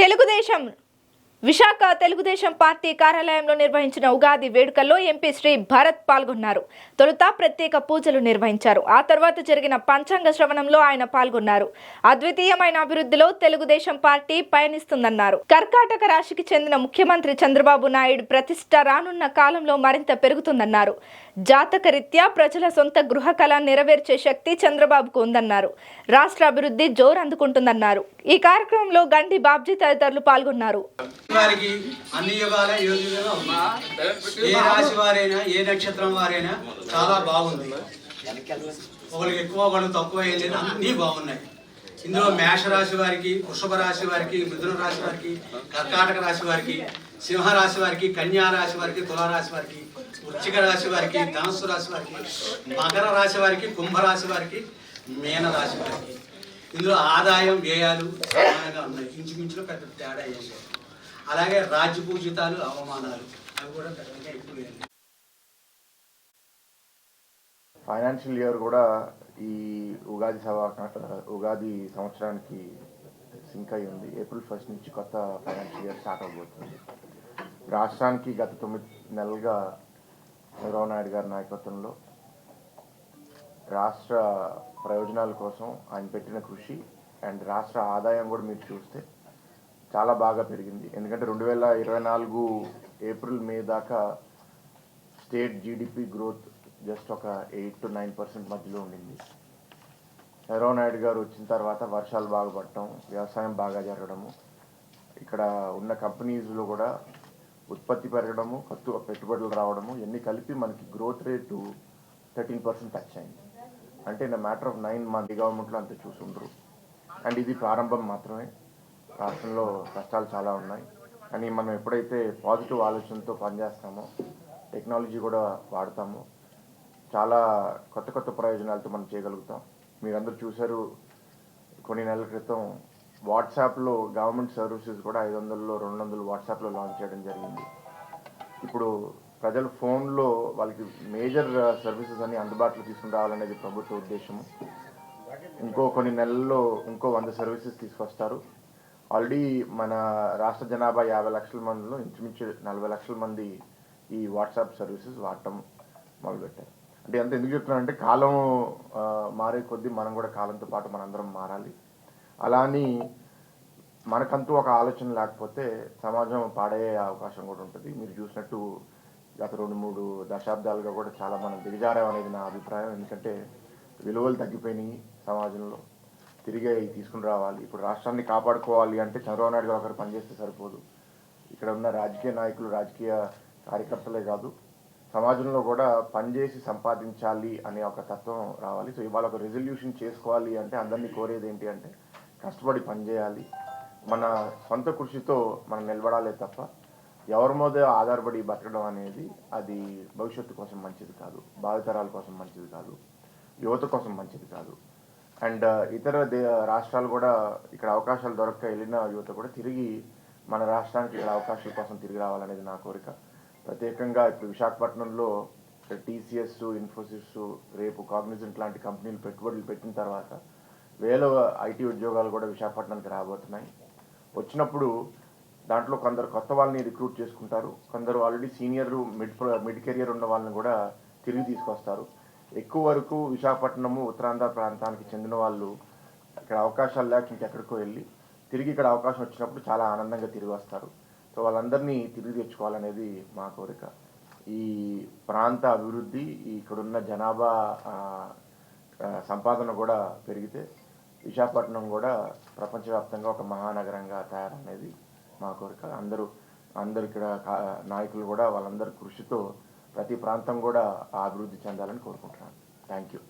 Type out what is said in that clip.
Telugu Desam Visakha Telugu Desam party కార్యాలయంలో నిర్వహించిన ఉగాది వేడుకల్లో ఎంపీ శ్రీ భరత్ పాల్గొన్నారు. తొలుత ప్రత్యేక పూజలు నిర్వహించారు. ఆ తర్వాత జరిగిన పంచాంగ శ్రవణంలో ఆయన పాల్గొన్నారు. అద్వితీయమైన అభివృద్ధిలో తెలుగుదేశం పార్టీ పయనిస్తుందన్నారు. కర్కాటక రాశికి చెందిన ముఖ్యమంత్రి చంద్రబాబు నాయుడు ప్రతిష్ట రానున్న కాలంలో మరింత పెరుగుతుందన్నారు. జాతకరీత్యా ప్రజల సొంత గృహ కళ నెరవేర్చే శక్తి చంద్రబాబుకు ఉందన్నారు. రాష్ట్ర అభివృద్ధి జోరు అందుకుంటుందన్నారు. ఈ కార్యక్రమంలో గండి బాబ్జీ తదితరులు పాల్గొన్నారు. ఏ రాశి వారైనా ఏ నక్షత్రం వారైనా చాలా బాగుంది. ఒకరికి ఎక్కువ ఒకళ్ళు తక్కువ ఏం లేదు అన్నీ బాగున్నాయి. ఇందులో మేష రాశి వారికి వృషభ రాశి వారికి మిథున రాశి వారికి కర్కాటక రాశి వారికి సింహరాశి వారికి కన్యా రాశి వారికి తులారాశి వారికి వృచ్చిక రాశి వారికి ధనస్సు రాశి వారికి మకర రాశి వారికి కుంభరాశి వారికి మీన రాశి వారికి. ఇందులో ఆదాయం వ్యయాలు సమానంగా ఉన్నాయి. ఇంచుమించులో పెద్ద తేడా ఏం లేదు. అలాగే రాజ్యపూజితాలు అవమానాలు అవి కూడా పెద్దగా ఎక్కువ ఫైనాన్షియల్ ఇయర్ కూడా ఈ ఉగాది సభ ఉగాది సంవత్సరానికి సింక్ అయి ఉంది. ఏప్రిల్ ఫస్ట్ నుంచి కొత్త ఫైనాన్షియల్ ఇయర్ స్టార్ట్ అవబోతుంది రాష్ట్రానికి గత తొమ్మిది నెలలుగా చంద్రబాబు నాయుడు గారి నాయకత్వంలో రాష్ట్ర ప్రయోజనాల కోసం ఆయన పెట్టిన కృషి అండ్ రాష్ట్ర ఆదాయం కూడా మీరు చూస్తే చాలా బాగా పెరిగింది. ఎందుకంటే రెండు వేల ఇరవై నాలుగు ఏప్రిల్ మే దాకా స్టేట్ జీడిపి గ్రోత్ జస్ట్ ఒక ఎయిట్ టు నైన్ పర్సెంట్ మధ్యలో ఉండింది. చంద్రబాబు నాయుడు గారు వచ్చిన తర్వాత వర్షాలు బాగా పడటం వ్యవసాయం బాగా జరగడము ఇక్కడ ఉన్న కంపెనీస్లో కూడా ఉత్పత్తి పెరగడము కొత్త పెట్టుబడులు రావడము ఇవన్నీ కలిపి మనకి growth rate thirteen percent touch అయింది. అంటే in matter of nine month గవర్నమెంట్లో అంతే చూసుండ్రు. అండ్ ఇది ప్రారంభం మాత్రమే. రాష్ట్రంలో కష్టాలు చాలా ఉన్నాయి. కానీ మనం ఎప్పుడైతే పాజిటివ్ ఆలోచనతో పనిచేస్తామో టెక్నాలజీ కూడా వాడతాము చాలా కొత్త కొత్త ప్రయోజనాలతో మనం చేయగలుగుతాం. మీరందరూ చూశారు కొన్ని నెలల క్రితం వాట్సాప్లో గవర్నమెంట్ సర్వీసెస్ కూడా ఐదు వందల్లో రెండు వందలు వాట్సాప్లో లాంచ్ చేయడం జరిగింది. ఇప్పుడు ప్రజలు ఫోన్లో వాళ్ళకి మేజర్ సర్వీసెస్ అన్ని అందుబాటులో తీసుకుని రావాలనేది ప్రభుత్వ ఉద్దేశము. ఇంకో కొన్ని నెలల్లో ఇంకో వంద సర్వీసెస్ తీసుకొస్తారు. ఆల్రెడీ మన రాష్ట్ర జనాభా యాభై లక్షల మందిలో ఇంచుమించు నలభై లక్షల మంది ఈ వాట్సాప్ సర్వీసెస్ వాడటం మొదలుపెట్టారు. అంటే ఎంత ఎందుకు చెప్తున్నానంటే కాలం మారే కొద్దీ మనం కూడా కాలంతో పాటు మనందరం మారాలి. అలా అని మనకంటూ ఒక ఆలోచన లేకపోతే సమాజం పాడయ్యే అవకాశం కూడా ఉంటుంది. మీరు చూసినట్టు గత రెండు మూడు దశాబ్దాలుగా కూడా చాలా మనం దిగజారాం అనేది నా అభిప్రాయం. ఎందుకంటే విలువలు తగ్గిపోయినాయి సమాజంలో. తిరిగి తీసుకుని రావాలి. ఇప్పుడు రాష్ట్రాన్ని కాపాడుకోవాలి అంటే చంద్రబాబు నాయుడు గారు ఒకరు పనిచేస్తే సరిపోదు. ఇక్కడ ఉన్న రాజకీయ నాయకులు రాజకీయ కార్యకర్తలే కాదు. సమాజంలో కూడా పనిచేసి సంపాదించాలి అనే ఒక తత్వం రావాలి. సో ఇవాళ ఒక రెజల్యూషన్ చేసుకోవాలి అంటే అందరినీ కోరేది ఏంటి అంటే కష్టపడి పనిచేయాలి. మన సొంత కృషితో మనం నిలబడాలే తప్ప ఎవరి మీద ఆధారపడి బతకడం అనేది అది భవిష్యత్తు కోసం మంచిది కాదు భావితరాల కోసం మంచిది కాదు యువత కోసం మంచిది కాదు. అండ్ ఇతర దే రాష్ట్రాలు కూడా ఇక్కడ అవకాశాలు దొరక్క వెళ్ళిన యువత కూడా తిరిగి మన రాష్ట్రానికి ఇక్కడ అవకాశాల కోసం తిరిగి రావాలనేది నా కోరిక. ప్రత్యేకంగా ఇప్పుడు విశాఖపట్నంలో టీసీఎస్ ఇన్ఫోసిస్ రేపు కాగ్నిజెంట్ లాంటి కంపెనీలు పెట్టుబడులు పెట్టిన తర్వాత వేల ఐటీ ఉద్యోగాలు కూడా విశాఖపట్నానికి రాబోతున్నాయి. వచ్చినప్పుడు దాంట్లో కొందరు కొత్త వాళ్ళని రిక్రూట్ చేసుకుంటారు. కొందరు already senior mid mid career ఉన్న వాళ్ళని కూడా తిరిగి తీసుకొస్తారు. ఎక్కువ వరకు విశాఖపట్నము ఉత్తరాంధ్ర ప్రాంతానికి చెందిన వాళ్ళు ఇక్కడ అవకాశాలు లేక ఇంకెక్కడికో వెళ్ళి తిరిగి ఇక్కడ అవకాశం వచ్చినప్పుడు చాలా ఆనందంగా తిరిగి వస్తారు. సో వాళ్ళందరినీ తిరిగి తెచ్చుకోవాలనేది మా కోరిక. ఈ ప్రాంత అభివృద్ధి ఇక్కడున్న జనాభా సంపాదన కూడా పెరిగితే విశాఖపట్నం కూడా ప్రపంచవ్యాప్తంగా ఒక మహానగరంగా తయారనేది మా కోరిక. అందరూ అందరు ఇక్కడ నాయకులు కూడా వాళ్ళందరి కృషితో ప్రతి ప్రాంతం కూడా అభివృద్ధి చెందాలని కోరుకుంటున్నాను. Thank you.